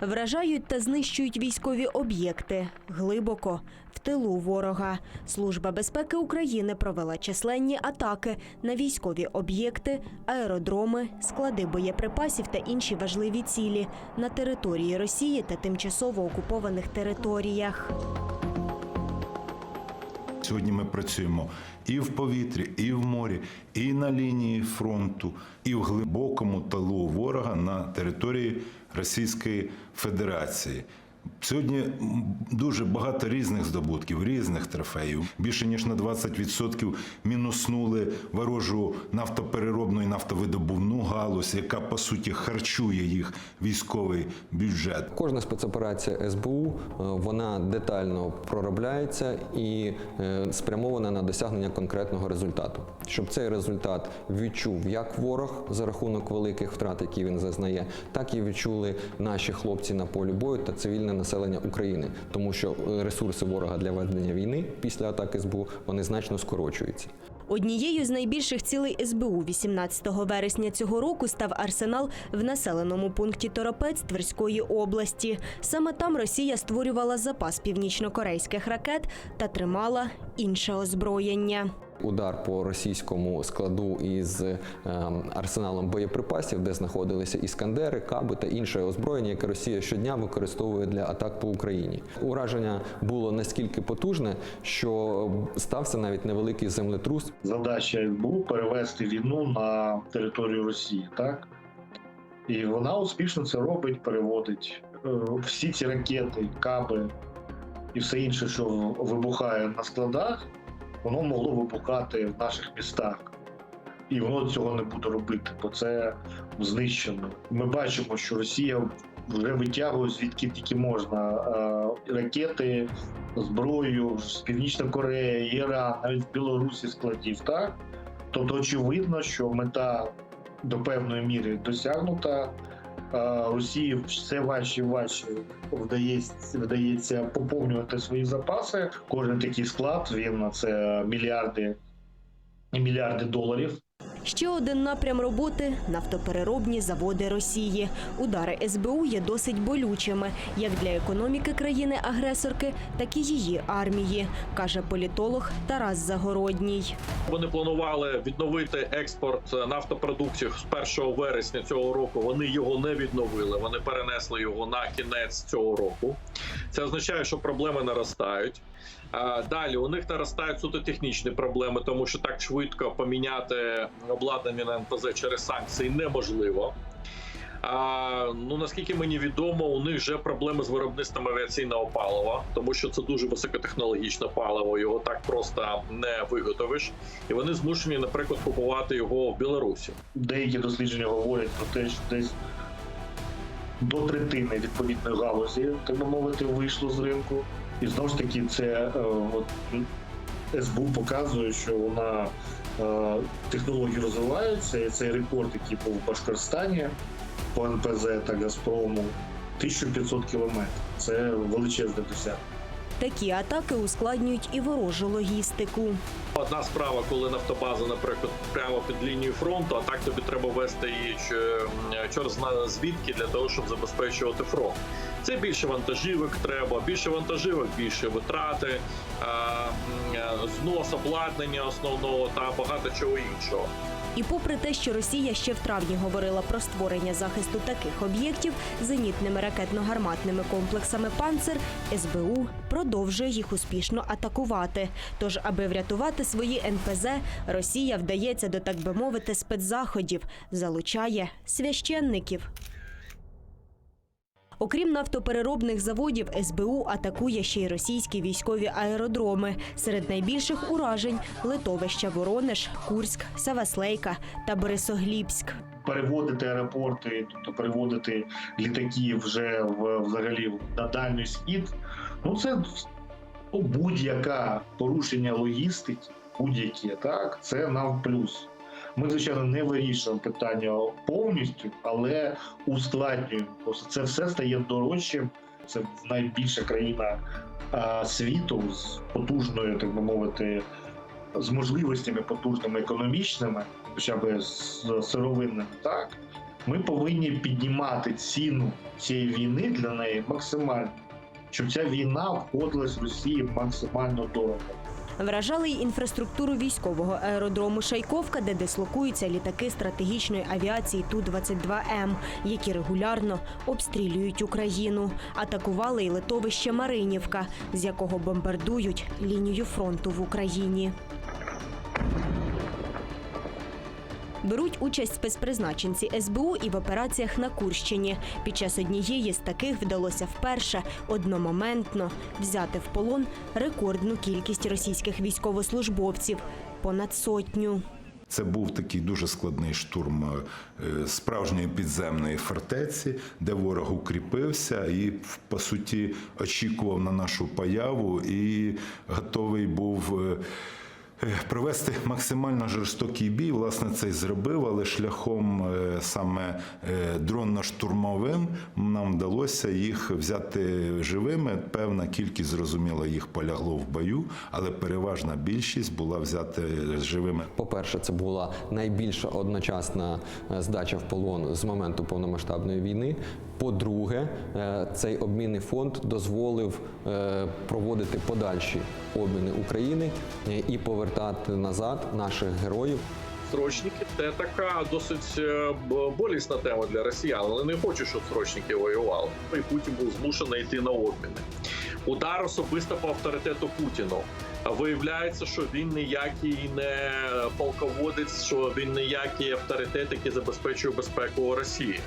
Вражають та знищують військові об'єкти глибоко в тилу ворога. Служба безпеки України провела численні атаки на військові об'єкти, аеродроми, склади боєприпасів та інші важливі цілі на території Росії та тимчасово окупованих територіях. Сьогодні ми працюємо і в повітрі, і в морі, і на лінії фронту, і в глибокому талу ворога на території Російської Федерації. Сьогодні дуже багато різних здобутків, різних трофеїв. Більше ніж на 20% мінуснули ворожу нафтопереробну і нафтовидобувну галузь, яка по суті харчує їх військовий бюджет. Кожна спецоперація СБУ е, вона детально проробляється і е, спрямована на досягнення конкретного результату. Щоб цей результат відчув як ворог за рахунок великих втрат, які він зазнає, так і відчули наші хлопці на полі бою та цивільне населення України, тому що е, ресурси ворога для ведення війни після атаки СБУ вони значно скорочуються. Однією з найбільших цілей СБУ 18 вересня цього року став арсенал в населеному пункті Торопець Тверської області. Саме там Росія створювала запас північнокорейських ракет та тримала інше озброєння. Удар по російському складу із ем, арсеналом боєприпасів, де знаходилися іскандери, каби та інше озброєння, яке Росія щодня використовує для атак по Україні. Ураження було настільки потужне, що стався навіть невеликий землетрус. задача СБУ перевести війну на територію Росії, так? І вона успішно це робить, переводить Е, всі ці ракети, каби і все інше, що вибухає на складах, воно могло вибухати в наших містах. І воно цього не буде робити, бо це знищено. Ми бачимо, що Росія вже витягує звідки тільки можна е, ракети, зброю з Північної Кореї, Іран, навіть в Білорусі складів. Так? Тобто, очевидно, що мета до певної міри досягнута. Росії все важче і важче вдається, вдається поповнювати свої запаси. Кожен такий склад він на це мільярди і мільярди доларів. Ще один напрям роботи нафтопереробні заводи Росії. Удари СБУ є досить болючими як для економіки країни-агресорки, так і її армії, каже політолог Тарас Загородній. Вони планували відновити експорт нафтопродуктів з 1 вересня цього року. Вони його не відновили. Вони перенесли його на кінець цього року. Це означає, що проблеми наростають. Далі у них наростають суто технічні проблеми, тому що так швидко поміняти обладнання на НПЗ через санкції неможливо. А, ну наскільки мені відомо, у них вже проблеми з виробництвом авіаційного палива, тому що це дуже високотехнологічне паливо. Його так просто не виготовиш, і вони змушені, наприклад, купувати його в Білорусі. Деякі дослідження говорять про те, що десь до третини відповідної галузі, так би мовити, вийшло з ринку. І знову ж таки, це е, от, СБУ показує, що вона е, технології розвиваються, і цей рекорд, який був у Башкорстані по НПЗ та Газпрому, 1500 кілометрів. Це величезне досягнення. Такі атаки ускладнюють і ворожу логістику. Одна справа, коли нафтобаза, наприклад, прямо під лінією фронту, а так тобі треба вести її ч- чорт зна звідки для того, щоб забезпечувати фронт. Це більше вантажівок треба, більше вантажівок, більше витрати, знос обладнання основного та багато чого іншого. І попри те, що Росія ще в травні говорила про створення захисту таких об'єктів зенітними ракетно-гарматними комплексами «Панцер», СБУ продовжує їх успішно атакувати. Тож, аби врятувати свої НПЗ, Росія вдається до так би мовити спецзаходів, залучає священників. Окрім нафтопереробних заводів, СБУ атакує ще й російські військові аеродроми. Серед найбільших уражень литовища Воронеж, Курськ, Саваслейка та Борисоглібськ. переводити аеропорти, тобто переводити літаки вже в взагалі на дальній схід. Ну це будь-яке порушення логістики, будь-яке, так, це нам плюс. Ми, звичайно, не вирішуємо питання повністю, але ускладнюємо. Це все стає дорожчим. Це найбільша країна світу з потужною, так би мовити, з можливостями потужними економічними, хоча б з сировинними, так ми повинні піднімати ціну цієї війни для неї максимально, щоб ця війна обходилась Росії максимально дорого. Вражали й інфраструктуру військового аеродрому Шайковка, де дислокуються літаки стратегічної авіації Ту-22М, які регулярно обстрілюють Україну. Атакували й литовище Маринівка, з якого бомбардують лінію фронту в Україні. Беруть участь спецпризначенці СБУ і в операціях на Курщині. Під час однієї з таких вдалося вперше одномоментно взяти в полон рекордну кількість російських військовослужбовців понад сотню. Це був такий дуже складний штурм е, справжньої підземної фортеці, де ворог укріпився і, по суті, очікував на нашу появу і готовий був. Е, Провести максимально жорстокий бій, власне, це й зробив, але шляхом е, саме е, дронно-штурмовим нам вдалося їх взяти живими. Певна кількість, зрозуміло, їх полягло в бою, але переважна більшість була взята живими. По-перше, це була найбільша одночасна здача в полон з моменту повномасштабної війни. По-друге, цей обмінний фонд дозволив проводити подальші обміни України і повертати назад наших героїв. Срочники це така досить е, болісна тема для росіян. Вони не хочуть, щоб срочники воювали. І Путін був змушений йти на обміни. Удар особисто по авторитету Путіну. А Виявляється, що він ніякий не полководець, що він ніякий авторитет, який забезпечує безпеку Росії.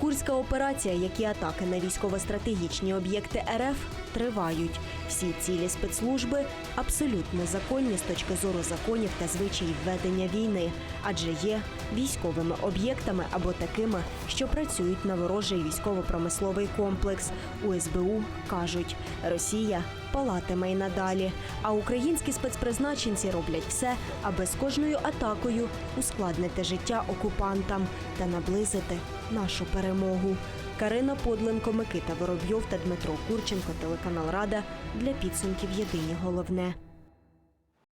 Курська операція, як і атаки на військово-стратегічні об'єкти РФ, тривають. Всі цілі спецслужби абсолютно законні з точки зору законів та звичаїв ведення війни, адже є військовими об'єктами або такими, що працюють на ворожий військово-промисловий комплекс. У СБУ кажуть, Росія палатиме й надалі. А українські спецпризначенці роблять все, аби з кожною атакою ускладнити життя окупантам та наблизити нашу перемогу. Карина Подленко, Микита Воробйов та Дмитро Курченко, телеканал Рада для підсумків Єдині головне.